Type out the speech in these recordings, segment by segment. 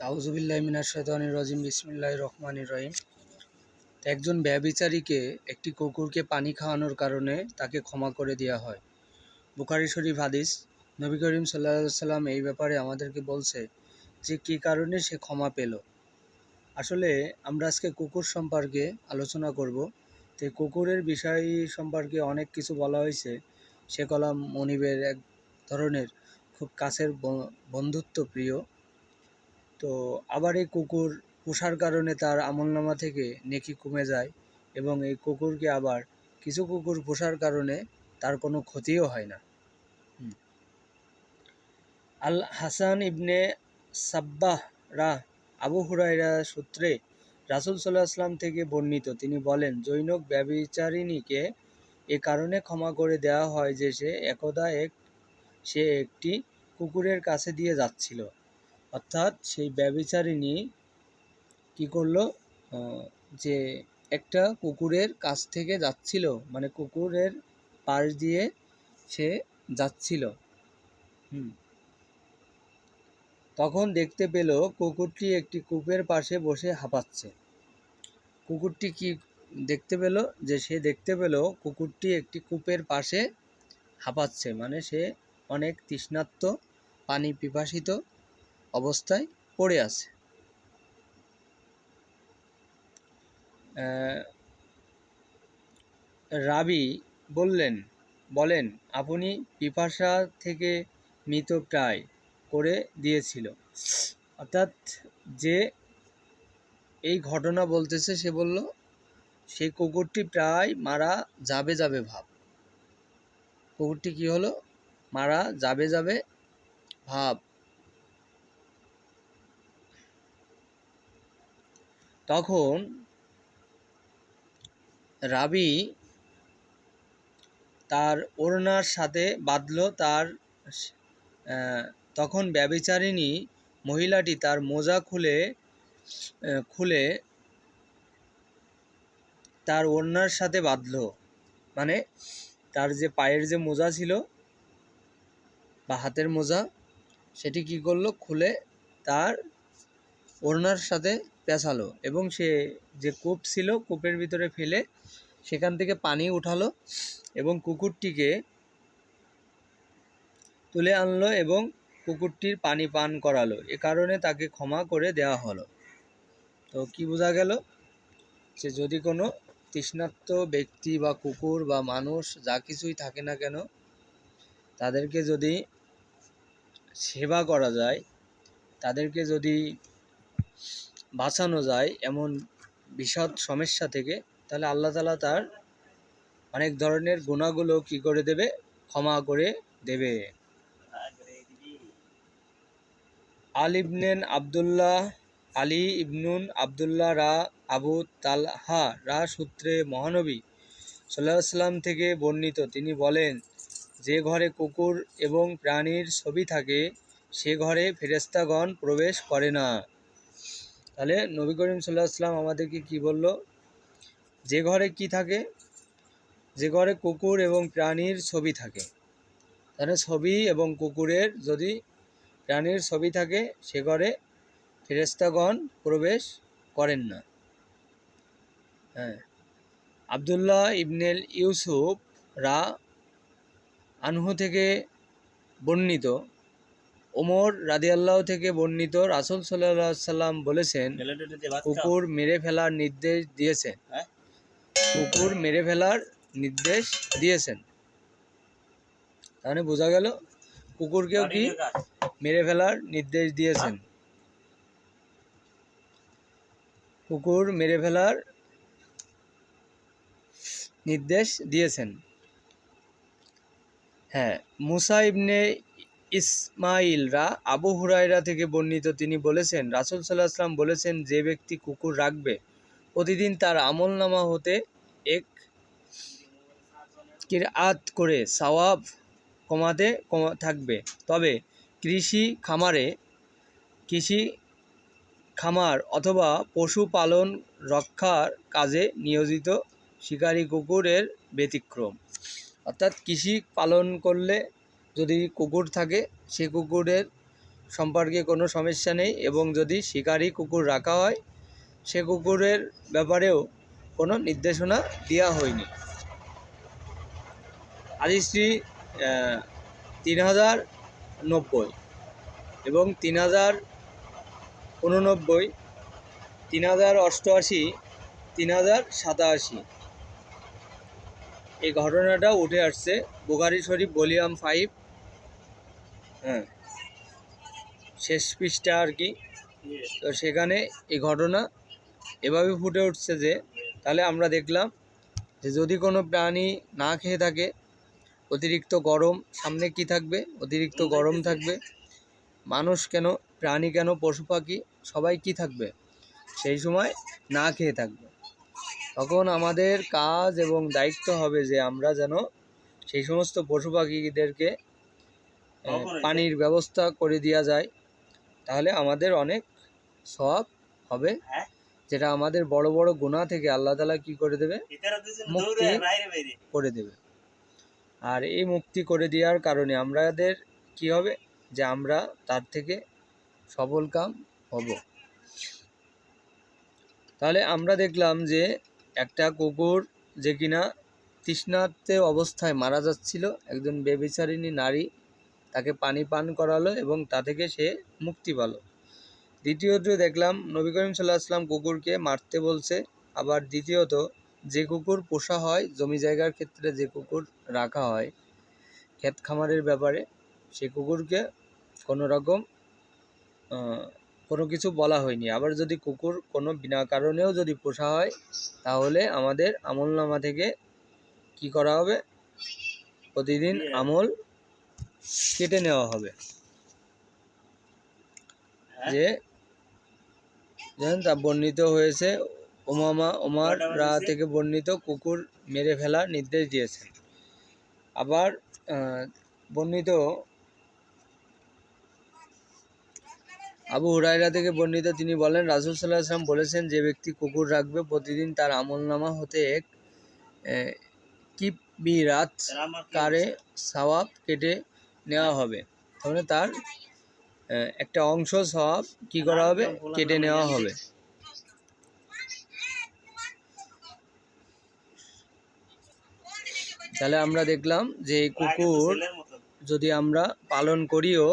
আউজুবিল্লাহ মিনার শৈতানির রাজিম বিসমিল্লাহ রহমানির রহিম। একজন ব্যবিচারীকে, একটি কুকুরকে পানি খাওয়ানোর কারণে তাকে ক্ষমা করে দেওয়া হয়। বুখারি শরীফ হাদিস, নবী করিম সাল্লা সাল্লাম এই ব্যাপারে আমাদেরকে বলছে যে, কী কারণে সে ক্ষমা পেল? আসলে আমরা আজকে কুকুর সম্পর্কে আলোচনা করব। তো কুকুরের বিষয় সম্পর্কে অনেক কিছু বলা হয়েছে। সে কলাম মনিবের এক ধরনের খুব কাছের বন্ধুত্ব প্রিয় তো আবার এই কুকুর পোষার কারণে তার আমলনামা থেকে নেকি কমে যায় এবং এই কুকুরকে আবার কিছু কুকুর পোষার কারণে তার কোনো ক্ষতিও হয় না। আল হাসান ইবনে সাব্বাহ রা আবু হুরাইরা সূত্রে রাসুল সাল্লাহ আসলাম থেকে বর্ণিত। তিনি বলেন জৈনক ব্যবিচারিণীকে এ কারণে ক্ষমা করে দেওয়া হয় যে সে একদা এক সে একটি কুকুরের কাছে দিয়ে যাচ্ছিল। অর্থাৎ সেই ব্যবিচারিণী কি করল? যে একটা কুকুরের কাছ থেকে যাচ্ছিল মানে কুকুরের পাশ দিয়ে সে যাচ্ছিল। হুম। তখন দেখতে পেল কুকুরটি একটি কূপের পাশে বসে হাঁপাচ্ছে। কুকুরটি কি দেখতে পেল? যে সে দেখতে পেল কুকুরটি একটি কূপের পাশে হাঁপাচ্ছে মানে সে অনেক তৃষ্ণার্ত, পানি পিপাসিত। অবস্থায় পড়ে আছে। রাবি বললেন, বলেন, আপনি পিপাসা থেকে মৃত প্রায় করে দিয়েছিল। অর্থাৎ যে এই ঘটনা বলতেছে, সে বলল সেই কুকুরটি প্রায় মারা যাবে যাবে ভাব। কুকুরটি কি হলো? মারা যাবে যাবে ভাব। তখন রাবি তার ওড়নার সাথে বাঁধলো তার তখন ব্যবিচারিণী মহিলাটি তার মোজা খুলে খুলে তার ওড়নার সাথে বাঁধলো। মানে তার যে পায়ের যে মোজা ছিল বা হাতের মোজা, সেটি কি করল? খুলে তার ওড়নার সাথে পেঁচালো এবং সে যে কূপ ছিল, কূপের ভিতরে ফেলে সেখান থেকে পানি উঠালো এবং কুকুরটিকে তুলে আনলো এবং কুকুরটির পানি পান করালো। এ কারণে তাকে ক্ষমা করে দেওয়া হলো। তো কি বোঝা গেল? যে যদি কোনো তৃষ্ণার্ত ব্যক্তি বা কুকুর বা মানুষ যা কিছুই থাকে না কেন, তাদেরকে যদি সেবা করা যায়, তাদেরকে যদি বাঁচানো যায় এমন বিষাদ সমস্যা থেকে, তাহলে আল্লাহ তালা তার অনেক ধরনের গুণাগুলো কি করে দেবে? ক্ষমা করে দেবে। আল ইবনেন আবদুল্লাহ, আলী ইবনুন আবদুল্লাহ রা আবু তালহা রা সূত্রে মহানবী সাল্লাহ সাল্লাম থেকে বর্ণিত, তিনি বলেন, যে ঘরে কুকুর এবং প্রাণীর ছবি থাকে, সে ঘরে ফেরেস্তাগণ প্রবেশ করে না। তাহলে নবী করিম সাল্লাহ আমাদেরকে কি বলল? যে ঘরে কি থাকে? যে ঘরে কুকুর এবং প্রাণীর ছবি থাকে। তাহলে ছবি এবং কুকুরের যদি প্রাণীর ছবি থাকে, সে ঘরে ফেরেস্তাগণ প্রবেশ করেন না। হ্যাঁ। আবদুল্লাহ ইবনেল ইউসুফ রা আনহু থেকে বর্ণিত ওমর রাদিয়াল্লাহ থেকে বর্ণিত রাসুল সাল্লাহ সাল্লাম বলেছেন কুকুর মেরে ফেলার নির্দেশ দিয়েছেন। হ্যাঁ? কুকুর মেরে ফেলার নির্দেশ দিয়েছেন। তাহলে বোঝা গেল কুকুরকেও কি মেরে ফেলার নির্দেশ দিয়েছেন। কুকুর মেরে ফেলার নির্দেশ দিয়েছেন। হ্যাঁ মুসা ইবনে ইসমাইলরা আবু হুরাইরা থেকে বর্ণিত। তিনি বলেছেন, রাসুল সাল্লাহ বলেছেন, যে ব্যক্তি কুকুর রাখবে, প্রতিদিন তার আমল নামা হতে এক কিরাত করে সওয়াব কমাতে কমা থাকবে। তবে কৃষি খামারে, কৃষি খামার অথবা পশুপালন রক্ষার কাজে নিয়োজিত শিকারী কুকুরের ব্যতিক্রম। অর্থাৎ কৃষি পালন করলে যদি কুকুর থাকে সে কুকুরের সম্পর্কে কোনো সমস্যা নেই এবং যদি শিকারি কুকুর রাখা হয়, সে কুকুরের ব্যাপারেও কোনো নির্দেশনা দেওয়া হয়নি। আদিশ্রী তিন হাজার নব্বই এবং তিন হাজার উননব্বই তিন হাজার অষ্টআশি তিন হাজার সাতাশি। এই ঘটনাটা উঠে আসছে বুখারি শরীফ ভলিউম ফাইভ হ্যাঁ। শেষ পৃষ্ঠা আর কি। তো সেখানে এই ঘটনা এভাবে ফুটে উঠছে যে তাহলে আমরা দেখলাম যে যদি কোনো প্রাণী না খেয়ে থাকে অতিরিক্ত গরম সামনে কি থাকবে? অতিরিক্ত গরম থাকবে? মানুষ কেন প্রাণী কেন পশু পাখি সবাই কি থাকবে? সেই সময় না খেয়ে থাকবে। তখন আমাদের কাজ এবং দায়িত্ব হবে যে আমরা যেন সেই সমস্ত পশু পাখিদেরকে পানির ব্যবস্থা করে দেওয়া যায়। তাহলে আমাদের অনেক সব হবে। যেটা আমাদের বড় বড় গুণা থেকে আল্লাহ তালা কি করে দেবে? মুক্তি করে দেবে। আর এই মুক্তি করে দেওয়ার কারণে আমাদের কি হবে? যে আমরা তার থেকে সবল কাম হব। তাহলে আমরা দেখলাম যে একটা কুকুর যে কিনা তৃষ্ণার্তে অবস্থায় মারা যাচ্ছিল। একজন বেবিচারিণী নারী তাকে পানি পান করালো এবং তা থেকে সে মুক্তি পেল। দ্বিতীয়ত দেখলাম নবী করিম সাল্লাহ আসলাম কুকুরকে মারতে বলছে। আবার দ্বিতীয়ত যে কুকুর পোষা হয় জমি জায়গার ক্ষেত্রে যে কুকুর রাখা হয় ক্ষেত খামারের ব্যাপারে সে কুকুরকে কোনো রকম কোনো কিছু বলা হয়নি। আবার যদি কুকুর কোনো বিনা কারণেও যদি পোষা হয় তাহলে আমাদের আমলনামা থেকে কি করা হবে? প্রতিদিন আমল কেটে নেওয়া হবে। যে তা বর্ণিত হয়েছে ওমামা ওমার রা থেকে বর্ণিত কুকুর মেরে ফেলার নির্দেশ দিয়েছেন। আবার বর্ণিত আবু হুরাইরা থেকে বর্ণিত তিনি বলেন রাসুল সাল্লাহ আসলাম বলেছেন যে ব্যক্তি কুকুর রাখবে প্রতিদিন তার আমলনামা হতে এক আহ, কিবিরাত কারে সওয়াব কেটে নেওয়া হবে। তাহলে তার একটা অংশ সওয়াব কি করা হবে? কেটে নেওয়া হবে। তাহলে আমরা দেখলাম যে এই কুকুর যদি আমরা পালন করিও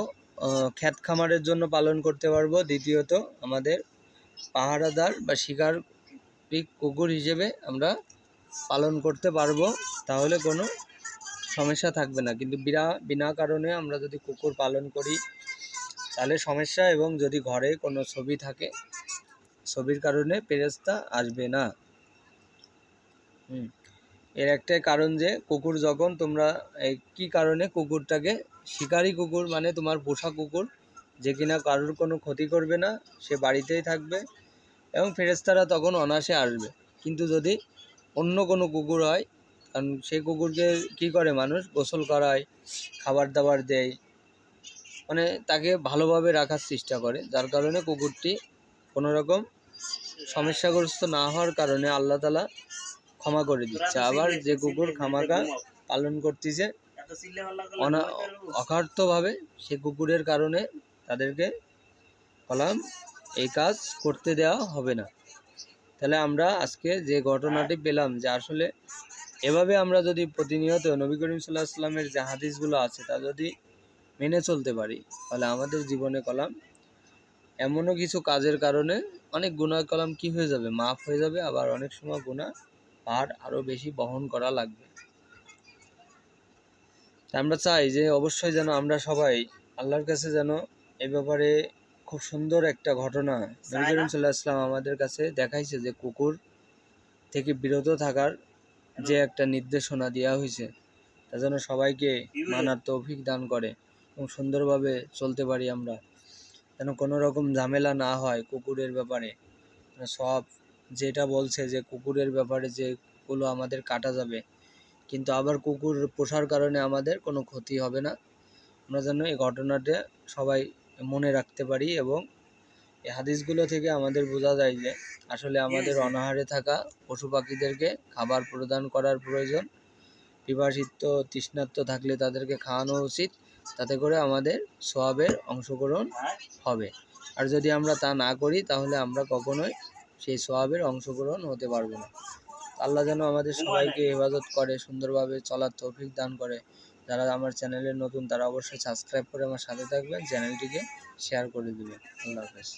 খ্যাত খামারের জন্য পালন করতে পারব। দ্বিতীয়ত আমাদের পাহারাদার বা শিকারিক কুকুর হিসেবে আমরা পালন করতে পারব। তাহলে কোনো সমস্যা থাকবে না। কিন্তু বিনা বিনা কারণে আমরা যদি কুকুর পালন করি, তাহলে সমস্যা এবং যদি ঘরে কোনো ছবি থাকে, ছবির কারণে ফেরেস্তা আসবে না। এর একটাই কারণ যে, কুকুর যখন তোমরা কী কারণে কুকুরটাকে, শিকারি কুকুর মানে তোমার পোষা কুকুর, যে কিনা কারোর কোনো ক্ষতি করবে না, সে বাড়িতেই থাকবে এবং ফেরেস্তারা তখন অনাসে আসবে। কিন্তু যদি অন্য কোনো কুকুর হয় কারণ সেই কুকুরকে কি করে মানুষ? গোসল করায় খাবার দাবার দেয়। মানে তাকে ভালোভাবে রাখার চেষ্টা করে। যার কারণে কুকুরটি কোনো রকম সমস্যাগ্রস্ত না হওয়ার কারণে আল্লাহ তালা ক্ষমা করে দিচ্ছে। আবার যে কুকুর খামাকা পালন করতেছে অকার্থভাবে সে কুকুরের কারণে তাদেরকে বললাম, এই কাজ করতে দেওয়া হবে না। তাহলে আমরা আজকে যে ঘটনাটি পেলাম যে আসলে এভাবে আমরা যদি প্রতিনিয়ত নবী করিম সাল্লাহ আসলামের যে হাদিসগুলো আছে, তা যদি মেনে চলতে পারি, তাহলে আমাদের জীবনে কলাম এমনও কিছু কাজের কারণে অনেক গুণা কলাম কি হয়ে যাবে? মাফ হয়ে যাবে, আবার অনেক সময় গুণা পাহাড় আরও বেশি বহন করা লাগবে। আমরা চাই যে অবশ্যই যেন আমরা সবাই আল্লাহর কাছে যেন এ ব্যাপারে খুব সুন্দর একটা ঘটনা নবী করিম সাল্লাহ আসলাম আমাদের কাছে দেখাইছে যে কুকুর থেকে বিরত থাকার যে একটা নির্দেশনা দেওয়া হয়েছে, তা যেন সবাইকে মানার তৌফিক দান করে এবং সুন্দরভাবে চলতে পারি আমরা। যেন কোনো রকম ঝামেলা না হয় কুকুরের ব্যাপারে। সব যেটা বলছে যে কুকুরের ব্যাপারে যেগুলো আমাদের কাটা যাবে, কিন্তু আবার কুকুর পোষার কারণে আমাদের কোনো ক্ষতি হবে না। আমরা যেন এই ঘটনাটা সবাই মনে রাখতে পারি এবং এই হাদিসগুলো থেকে আমাদের বোঝা যায় যে আসলে আমাদের অনাহারে থাকা পশু পাখিদেরকে খাবার প্রদান করার প্রয়োজন। পিপাসিত তৃষ্ণার্ত থাকলে তাদেরকে খাওয়ানো উচিত। তাতে করে আমাদের সোয়াবের অংশগ্রহণ হবে। আর যদি আমরা তা না করি তাহলে আমরা কখনোই সেই সোয়াবের অংশগ্রহণ হতে পারব না। আল্লাহ যেন আমাদের সবাইকে হেফাজত করে সুন্দরভাবে চলার তৌফিক দান করে। যারা আমার চ্যানেলে নতুন তারা অবশ্যই সাবস্ক্রাইব করে আমার সাথে থাকবেন। চ্যানেলটিকে শেয়ার করে দিবেন। আল্লাহ হাফেজ।